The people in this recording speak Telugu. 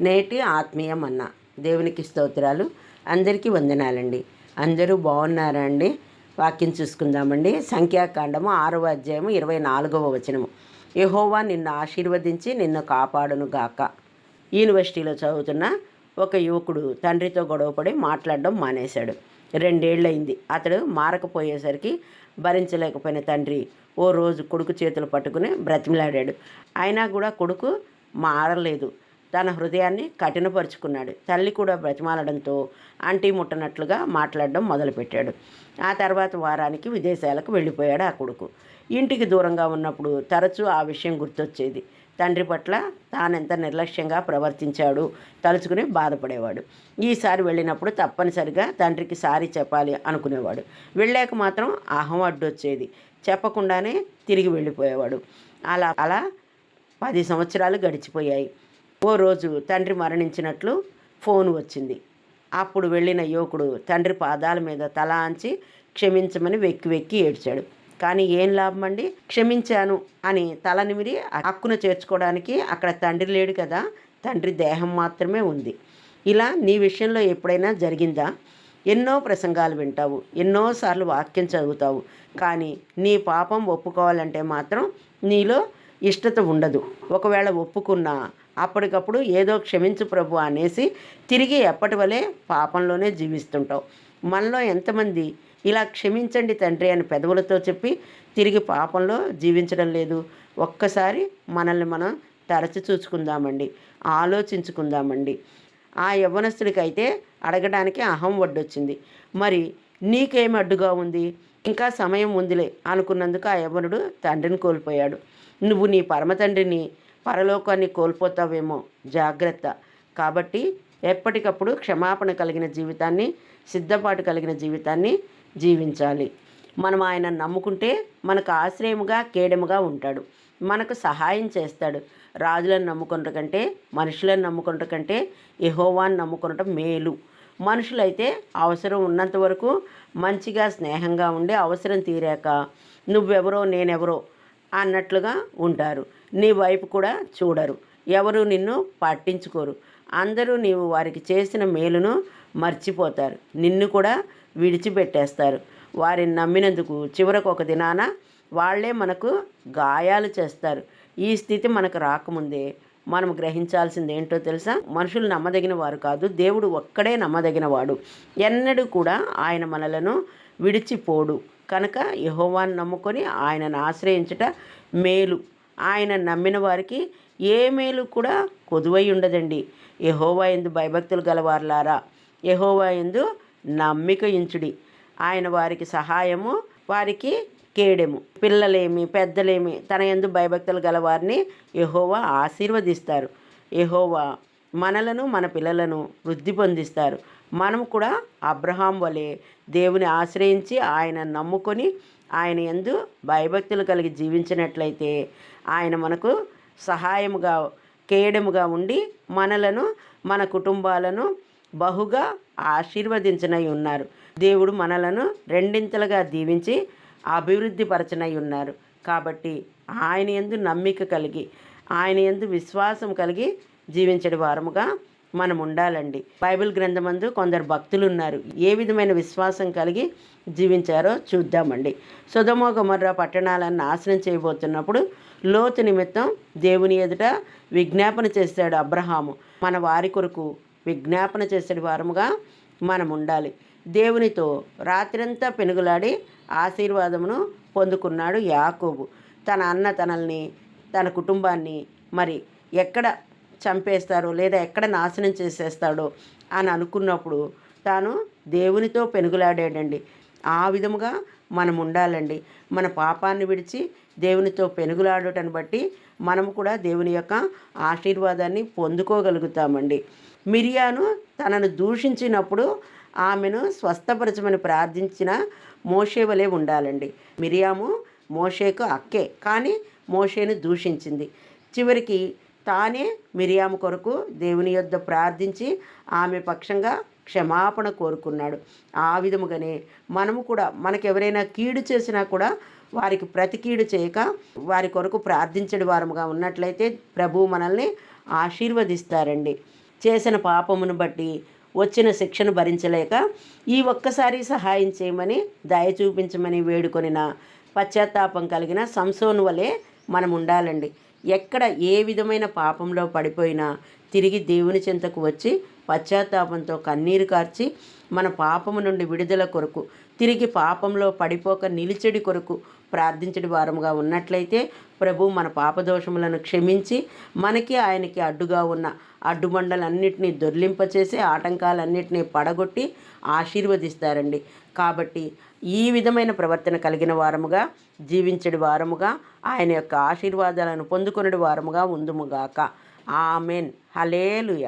నేటి ఆత్మీయం అన్న దేవునికి స్తోత్రాలు. అందరికీ వందనాలండి. అందరూ బాగున్నారా అండి? వాక్యం చూసుకుందామండి. సంఖ్యాకాండము ఆరవ అధ్యాయము ఇరవై నాలుగవ వచనము. యహోవా నిన్ను ఆశీర్వదించి నిన్ను కాపాడును గాక. యూనివర్సిటీలో చదువుతున్న ఒక యువకుడు తండ్రితో గొడవపడి మాట్లాడడం మానేశాడు. రెండేళ్ళయింది అతడు మారకపోయేసరికి భరించలేకపోయిన తండ్రి ఓ రోజు కొడుకు చేతులు పట్టుకుని బ్రతిమలాడాడు. అయినా కూడా కొడుకు మారలేదు. తన హృదయాన్ని కఠినపరుచుకున్నాడు. తల్లి కూడా బ్రతిమాలడంతో అంటీ ముట్టనట్లుగా మాట్లాడడం మొదలుపెట్టాడు. ఆ తర్వాత వారానికి విదేశాలకు వెళ్ళిపోయాడు ఆ కొడుకు. ఇంటికి దూరంగా ఉన్నప్పుడు తరచూ ఆ విషయం గుర్తొచ్చేది. తండ్రి పట్ల తానెంత నిర్లక్ష్యంగా ప్రవర్తించాడు తలుచుకుని బాధపడేవాడు. ఈసారి వెళ్ళినప్పుడు తప్పనిసరిగా తండ్రికి సారీ చెప్పాలి అనుకునేవాడు. వెళ్ళాక మాత్రం అహం అడ్డొచ్చేది. చెప్పకుండానే తిరిగి వెళ్ళిపోయేవాడు. అలా అలా పది సంవత్సరాలు గడిచిపోయాయి. ఓ రోజు తండ్రి మరణించినట్లు ఫోన్ వచ్చింది. అప్పుడు వెళ్ళిన యువకుడు తండ్రి పాదాల మీద తల ఆంచి క్షమించమని వెక్కి వెక్కి ఏడ్చాడు. కానీ ఏం లాభం అండి? క్షమించాను అని తల నిమిరి హక్కును చేర్చుకోవడానికి అక్కడ తండ్రి లేడు కదా తండ్రి దేహం మాత్రమే ఉంది. ఇలా నీ విషయంలో ఎప్పుడైనా జరిగిందా? ఎన్నో ప్రసంగాలు వింటావు ఎన్నోసార్లు వాక్యం చదువుతావు కానీ నీ పాపం ఒప్పుకోవాలంటే మాత్రం నీలో ఇష్టత ఉండదు. ఒకవేళ ఒప్పుకున్నా అప్పటికప్పుడు ఏదో క్షమించు ప్రభు అనేసి తిరిగి ఎప్పటి వలె పాపంలోనే జీవిస్తుంటావు. మనలో ఎంతమంది ఇలా క్షమించండి తండ్రి అని పెదవులతో చెప్పి తిరిగి పాపంలో జీవించడం లేదు. ఒక్కసారి మనల్ని మనం తరచి చూసుకుందామండి. ఆలోచించుకుందామండి. ఆ యవ్వనస్తుడికైతే అడగడానికి అహం వడ్డొచ్చింది మరి నీకేం అడ్డుగా ఉంది? ఇంకా సమయం ఉందిలే అనుకున్నందుకు ఆ యవ్వనుడు తండ్రిని కోల్పోయాడు. నువ్వు నీ పరమ తండ్రిని పరలోకాన్ని కోల్పోతావేమో. జాగ్రత్త. కాబట్టి ఎప్పటికప్పుడు క్షమాపణ కలిగిన జీవితాన్ని సిద్ధపాటు కలిగిన జీవితాన్ని జీవించాలి. మనం ఆయన నమ్ముకుంటే మనకు ఆశ్రయముగా కేడముగా ఉంటాడు. మనకు సహాయం చేస్తాడు. రాజులను నమ్ముకున్నట కంటే మనుషులను నమ్ముకున్నట కంటే యహోవాన్ని నమ్ముకునటం మేలు. మనుషులైతే అవసరం ఉన్నంత వరకు మంచిగా స్నేహంగా ఉండి అవసరం తీరాక నువ్వెవరో నేనెవరో అన్నట్లుగా ఉంటారు. నీ వైపు కూడా చూడరు. ఎవరు నిన్ను పట్టించుకోరు. అందరూ నీవు వారికి చేసిన మేలును మర్చిపోతారు. నిన్ను కూడా విడిచిపెట్టేస్తారు. వారిని నమ్మినందుకు చివరకు ఒక దినాన వాళ్ళే మనకు గాయాలు చేస్తారు. ఈ స్థితి మనకు రాకముందే మనం గ్రహించాల్సింది ఏంటో తెలుసా? మనుషులు నమ్మదగిన వారు కాదు. దేవుడు ఒక్కడే నమ్మదగిన వాడు ఎన్నడూ కూడా ఆయన మనలను విడిచిపోడు. కనుక యహోవాన్ని నమ్ముకొని ఆయనను ఆశ్రయించుట మేలు. ఆయన నమ్మిన వారికి ఏ మేలు కూడా కొదువై ఉండదండి. యహోవా ఎందు భయభక్తులు గలవారులారా. యహోవా ఎందు నమ్మిక ఇంచుడి. ఆయన వారికి సహాయము వారికి కేడెము. పిల్లలేమి పెద్దలేమి తన ఎందు భయభక్తులు గలవారిని యహోవా ఆశీర్వదిస్తారు. యహోవా మనలను మన పిల్లలను వృద్ధి పొందిస్తారు. మనం కూడా అబ్రహాం వలె దేవుని ఆశ్రయించి ఆయన నమ్ముకొని ఆయన ఎందు భయభక్తులు కలిగి జీవించినట్లయితే ఆయన మనకు సహాయముగా కేయడముగా ఉండి మనలను మన కుటుంబాలను బహుగా ఆశీర్వదించనై ఉన్నారు. దేవుడు మనలను రెండింతలుగా దీవించి అభివృద్ధి పరచనై ఉన్నారు. కాబట్టి ఆయన ఎందు నమ్మిక కలిగి ఆయన ఎందు విశ్వాసం కలిగి జీవించడి వారముగా మనం ఉండాలండి బైబిల్ గ్రంథమందు కొందరు భక్తులు ఉన్నారు ఏ విధమైన విశ్వాసం కలిగి జీవించారో చూద్దామండి. సుధమో గమర్ర పట్టణాలను నాశనం చేయబోతున్నప్పుడు లోతు నిమిత్తం దేవుని ఎదుట విజ్ఞాపన చేశాడు అబ్రహాము. మన వారి కొరకు విజ్ఞాపన చేసేటి వారముగా మనం ఉండాలి దేవునితో రాత్రంతా పెనుగులాడి ఆశీర్వాదమును పొందుకున్నాడు యాకోబు. తన అన్న తనల్ని తన కుటుంబాన్ని మరి ఎక్కడ చంపేస్తారు లేదా ఎక్కడ నాశనం చేసేస్తాడో అని అనుకున్నప్పుడు తాను దేవునితో పెనుగులాడాడండి. ఆ విధముగా మనం ఉండాలండి. మన పాపాన్ని విడిచి దేవునితో పెనుగులాడటం బట్టి మనము కూడా దేవుని యొక్క ఆశీర్వాదాన్ని పొందుకోగలుగుతామండి. మిరియాను తనను దూషించినప్పుడు ఆమెను స్వస్థపరచమని ప్రార్థించిన మోషే వలె ఉండాలండి. మిరియాము మోషేకు అక్కే కానీ మోషేను దూషించింది. చివరికి తానే మిరియాము కొరకు దేవుని యొద్ద ప్రార్థించి ఆమె పక్షంగా క్షమాపణ కోరుకున్నాడు. ఆ విధముగానే మనము కూడా మనకు ఎవరైనా కీడు చేసినా కూడా వారికి ప్రతి కీడు చేయక వారి కొరకు ప్రార్థించడి వారముగా ఉన్నట్లయితే ప్రభువు మనల్ని ఆశీర్వదిస్తారండి. చేసిన పాపమును బట్టి వచ్చిన శిక్షను భరించలేక ఈ ఒక్కసారి సహాయం చేయమని దయ చూపించమని వేడుకొనిన పశ్చాత్తాపం కలిగిన సంసోను వలె మనం ఉండాలండి ఎక్కడ ఏ విధమైన పాపంలో పడిపోయినా తిరిగి దేవుని చింతకు వచ్చి పశ్చాత్తాపంతో కన్నీరు కార్చి మన పాపము నుండి విడుదల కొరకు తిరిగి పాపంలో పడిపోక నిలిచెడి కొరకు ప్రార్థించడి వారముగా ఉన్నట్లయితే ప్రభు మన పాపదోషములను క్షమించి మనకి ఆయనకి అడ్డుగా ఉన్న అడ్డుబండలన్నింటినీ దొర్లింపచేసి ఆటంకాలన్నింటినీ పడగొట్టి ఆశీర్వదిస్తారండి. కాబట్టి ఈ విధమైన ప్రవర్తన కలిగిన వారముగా జీవించడి వారముగా ఆయన యొక్క ఆశీర్వాదాలను పొందుకునే వారముగా ఉందుముగాక ఆమెన్. హలేలుయ